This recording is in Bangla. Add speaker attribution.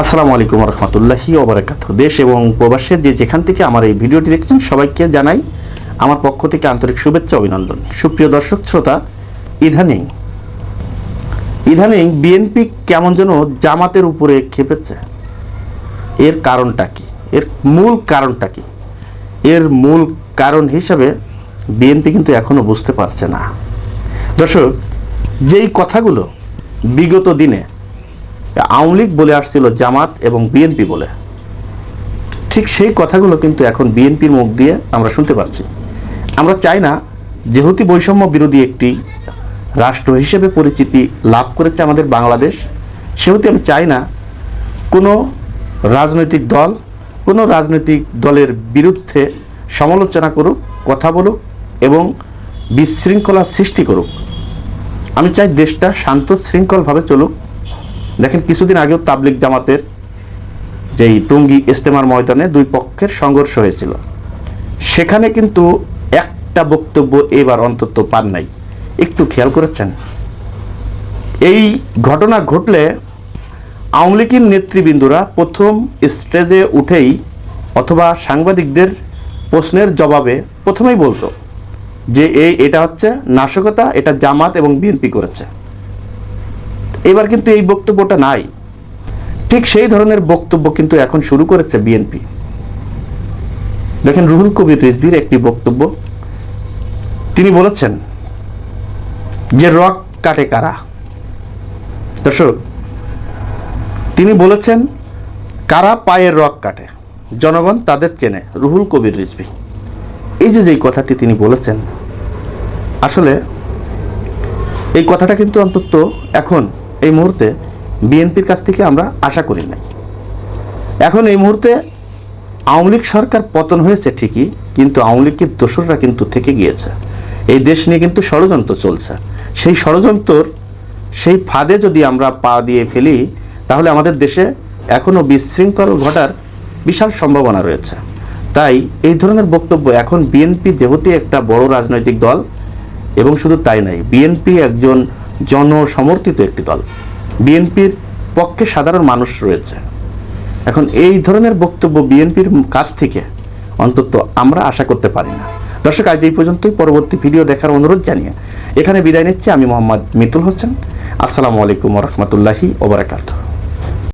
Speaker 1: আসসালামু আলাইকুম রহমতুল্লাহি ওবরাকাত দেশ এবং প্রবাসের যে যেখান থেকে আমার এই ভিডিওটি দেখছেন, সবাইকে জানাই আমার পক্ষ থেকে আন্তরিক শুভেচ্ছা অভিনন্দন। সুপ্রিয় দর্শক, শ্রোতা, ইদানিং ইদানিং বিএনপি কেমন যেন জামাতের উপরে খেপেছে। এর কারণটা কি? এর মূল কারণটা কি? এর মূল কারণ হিসাবে বিএনপি কিন্তু এখনও বুঝতে পারছে না। দর্শক, যেই কথাগুলো বিগত দিনে আওয়ামী লীগ বলে আসছিল জামাত এবং বিএনপি বলে। ঠিক সেই কথাগুলো কিন্তু এখন বিএনপির মুখ দিয়ে আমরা শুনতে পাচ্ছি। আমরা চাই না যেহেতু বৈষম্য বিরোধী একটি রাষ্ট্র হিসেবে পরিচিতি লাভ করেছে আমাদের বাংলাদেশ, সেহেতু আমি চাই না কোনো রাজনৈতিক দল, কোনো রাজনৈতিক দলের বিরুদ্ধে সমালোচনা করুক, কথা বলুক এবং বিশৃঙ্খলা সৃষ্টি করুক। আমি চাই দেশটা শান্ত, শৃঙ্খলভাবে চলুক। দেখেন, কিছুদিন আগেও তাবলিক জামাতের যেই টঙ্গী ইস্তেমার ময়দানে দুই পক্ষের সংঘর্ষ হয়েছিল। সেখানে কিন্তু একটা বক্তব্য এবার অন্তত পান নাই। একটু খেয়াল করেছেন? এই ঘটনা ঘটলে আওয়ামী লীগের নেতৃবৃন্দরা প্রথম স্টেজে উঠেই অথবা সাংবাদিকদের প্রশ্নের জবাবে প্রথমেই বলতো যে এই এটা হচ্ছে নাশকতা, এটা জামাত এবং বিএনপি করেছে। এবার কিন্তু এই বক্তব্যটা নাই। ঠিক সেই ধরনের বক্তব্য কিন্তু এখন শুরু করেছে বিএনপি দেখেন রুহুল কবির রিজভির একটি বক্তব্য। তিনি বলেছেন যে, রক কাটে কারা? দর্শক, তিনি বলেছেন, কারা পায়ের রক কাটে? জনগণ তাদের চেনে, রুহুল কবির রিজভি। এই যে যেই কথাটি তিনি বলেছেন, আসলে এই কথাটা কিন্তু অন্তত এখন এই মুহূর্তে বিএনপির কাছ থেকে আমরা আশা করি নাই। এখন এই মুহূর্তে আওয়ামী লীগ সরকার পতন হয়েছে ঠিকই, কিন্তু আওয়ামী লীগের দোসররা কিন্তু থেকে গিয়েছে। এই দেশ নিয়ে কিন্তু ষড়যন্ত্র চলছে। সেই ষড়যন্ত্রর সেই ফাঁদে যদি আমরা পা দিয়ে ফেলি, তাহলে আমাদের দেশে এখনও বিশৃঙ্খল ঘটার বিশাল সম্ভাবনা রয়েছে। তাই এই ধরনের বক্তব্য এখন বিএনপি যেহেতু একটা বড় রাজনৈতিক দল, এবং শুধু তাই নয়, বিএনপি একজন জনসমর্থিত একটি দল। বিএনপির পক্ষে সাধারণ মানুষ রয়েছে। এখন এই ধরনের বক্তব্য বিএনপির কাছ থেকে অন্তত আমরা আশা করতে পারি না। দর্শক, আজ এই পর্যন্তই। পরবর্তী ভিডিও দেখার অনুরোধ জানিয়ে এখানে বিদায় নিচ্ছি। আমি মোহাম্মদ মিতুল হোসেন। আসসালামু আলাইকুম রহমতুল্লাহি ওবরাকাতুহ